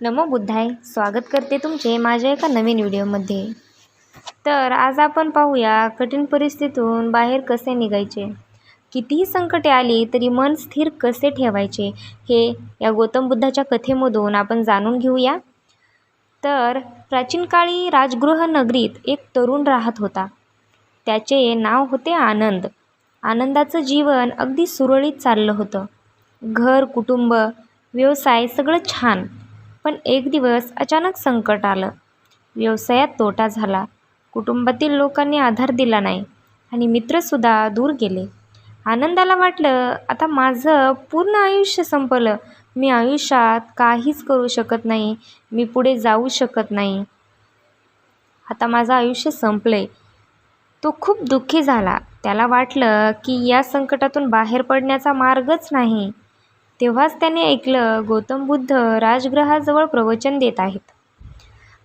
नमो बुद्धाय. स्वागत करते तुमचे माझ्या एका नवीन व्हिडिओमध्ये. तर आज आपण पाहूया कठीण परिस्थितीतून बाहेर कसे निघायचे. कितीही संकटे आली तरी मन स्थिर कसे ठेवायचे हे या गौतम बुद्धाच्या कथेमधून आपण जाणून घेऊया. तर प्राचीन काळी राजगृह नगरीत एक तरुण राहत होता. त्याचे नाव होते आनंद. आनंदाचं जीवन अगदी सुरळीत चाललं होतं. घर कुटुंब व्यवसाय सगळं छान. पण एक दिवस अचानक संकट आलं. व्यवसायात तोटा झाला. कुटुंबातील लोकांनी आधार दिला नाही आणि मित्रसुद्धा दूर गेले. आनंदाला वाटलं आता माझं पूर्ण आयुष्य संपलं. मी आयुष्यात काहीच करू शकत नाही. मी पुढे जाऊ शकत नाही. आता माझं आयुष्य संपलं आहे तो खूप दुःखी झाला. त्याला वाटलं की या संकटातून बाहेर पडण्याचा मार्गच नाही. तेव्हाच त्याने ऐकलं गौतम बुद्ध राजगृहाजवळ प्रवचन देत आहेत.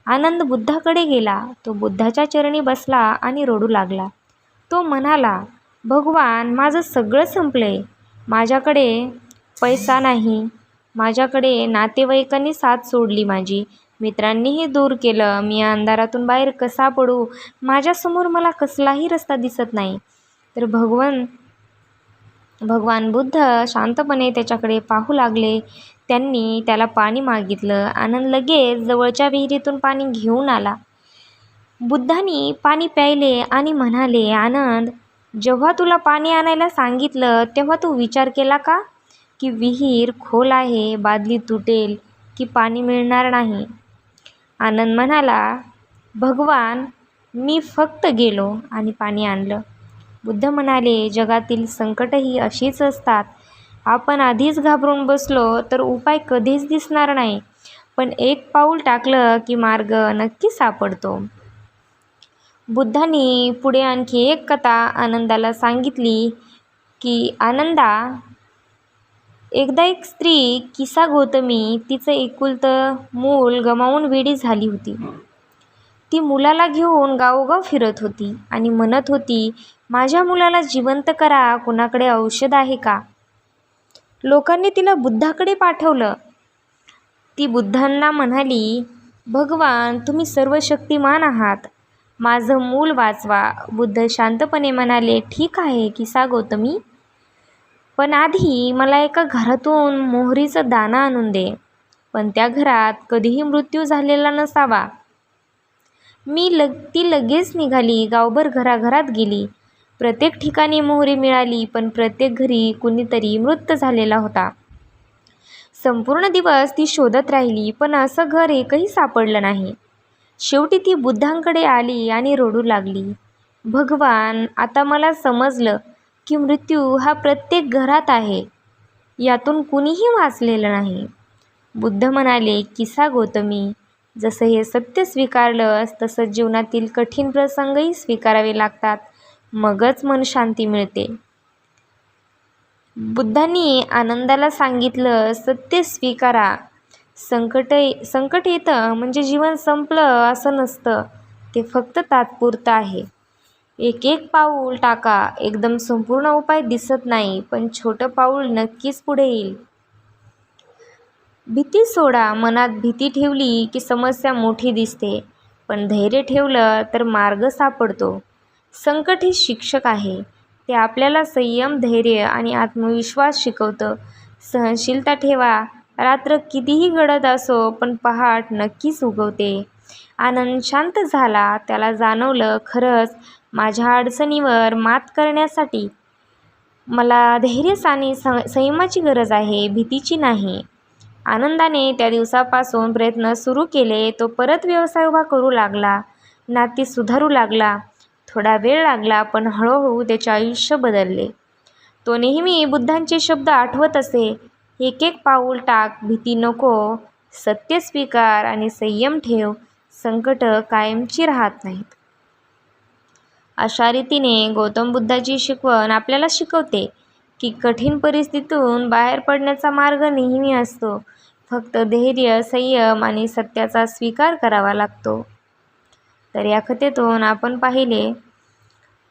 आनंद बुद्धाकडे गेला तो बुद्धाच्या चरणी बसला आणि रडू लागला. तो म्हणाला भगवान माझं सगळं संपलं आहे माझ्याकडे पैसा नाही. माझ्याकडे नातेवाईकांनी साथ सोडली माझी. मित्रांनीही दूर केलं. मी अंधारातून बाहेर कसा पडू? माझ्यासमोर मला कसलाही रस्ता दिसत नाही. तर भगवान भगवान बुद्ध शांतपणे त्याच्याकडे पाहू लागले. त्यांनी त्याला पाणी मागितलं आनंद लगेच जवळच्या विहिरीतून पाणी घेऊन आला. बुद्धांनी पाणी प्यायले आणि म्हणाले आनंद जेव्हा तुला पाणी आणायला सांगितलं तेव्हा तू विचार केला का? की विहीर खोल आहे बादली तुटेल की पाणी मिळणार नाही? आनंद म्हणाला भगवान मी फक्त गेलो आणि पाणी आणलं. बुद्ध म्हणाले जगातील संकटही अशीच असतात. आपण आधीच घाबरून बसलो तर उपाय कधीच दिसणार नाही. पण एक पाऊल टाकलं की मार्ग नक्की सापडतो. बुद्धांनी पुढे आणखी एक कथा आनंदाला सांगितली की आनंदा एकदा एक स्त्री किसा गौतमी तिचं एकुलतं मूल गमावून वेडी झाली होती. ती मुलाला घेऊन गावोगाव फिरत होती आणि म्हणत होती माझ्या मुलाला जिवंत करा कुणाकडे औषध आहे का? लोकांनी तिला बुद्धाकडे पाठवलं. ती बुद्धांना म्हणाली भगवान तुम्ही सर्व शक्तिमान आहात. माझं मूल वाचवा. बुद्ध शांतपणे म्हणाले ठीक आहे की सा गौतमी. पण आधी मला एका घरातून मोहरीचं दाणं आणून दे. पण त्या घरात कधीही मृत्यू झालेला नसावा. मी लग ती लगेच निघाली गावभर घराघरात गेली. प्रत्येक ठिकाणी मोहरी मिळाली पण प्रत्येक घरी कुणीतरी मृत झालेला होता. संपूर्ण दिवस ती शोधत राहिली पण असं घर एकही सापडलं नाही. शेवटी ती बुद्धांकडे आली आणि रडू लागली. भगवान आता मला समजलं की मृत्यू हा प्रत्येक घरात आहे. यातून कुणीही वाचलेलं नाही. बुद्ध म्हणाले किसा गौतमी. जसं हे सत्य स्वीकारलंस तसं जीवनातील कठीण प्रसंगही स्वीकारावे लागतात. मगच मन शांती मिळते. बुद्धांनी आनंदाला सांगितलं सत्य स्वीकारा. संकट संकट येतं म्हणजे जीवन संपलं असं नसतं. ते फक्त तात्पुरतं आहे. एक एक पाऊल टाका. एकदम संपूर्ण उपाय दिसत नाही पण छोटं पाऊल नक्कीच पुढे येईल. भीती सोडा मनात भीती ठेवली की समस्या मोठी दिसते. पण धैर्य ठेवलं तर मार्ग सापडतो. संकट हे शिक्षक आहे. ते आपल्याला संयम धैर्य आणि आत्मविश्वास शिकवतं. सहनशीलता ठेवा. रात्र कितीही गडद असो पण पहाट नक्कीच उगवते. आनंद शांत झाला त्याला जाणवलं खरंच माझ्या अडचणीवर मात करण्यासाठी. मला धैर्य आणि संयमाची गरज आहे भीतीची नाही. आनंदाने त्या दिवसापासून प्रयत्न सुरू केले तो परत व्यवसाय उभा करू लागला नाती सुधारू लागला थोडा वेळ लागला पण हळूहळू त्याचे आयुष्य बदलले. तो नेहमी बुद्धांचे शब्द आठवत असे एक एक पाऊल टाक भीती नको सत्य स्वीकार आणि संयम ठेव संकट कायमची राहत नाहीत. अशा रीतीने गौतम बुद्धाची शिकवण आपल्याला शिकवते. की कठीण परिस्थितीतून बाहेर पडण्याचा मार्ग नेहमी असतो. फक्त धैर्य संयम आणि सत्याचा स्वीकार करावा लागतो. तर या कथेतून आपण पाहिले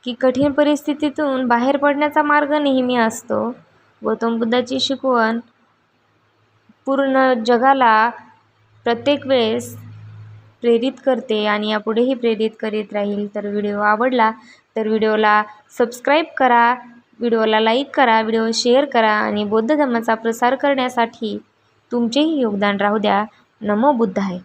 की कठीण परिस्थितीतून बाहेर पडण्याचा मार्ग नेहमी असतो गौतम बुद्धाची शिकवण पूर्ण जगाला प्रत्येक वेळेस प्रेरित करते आणि यापुढेही प्रेरित करीत राहील. तर व्हिडिओ आवडला तर व्हिडिओला सबस्क्राईब करा. व्हिडिओला लाईक करा व्हिडिओ शेअर करा आणि बौद्ध धर्माचा प्रसार करण्यासाठी तुमचेही योगदान राहू द्या. नमो बुद्धाय.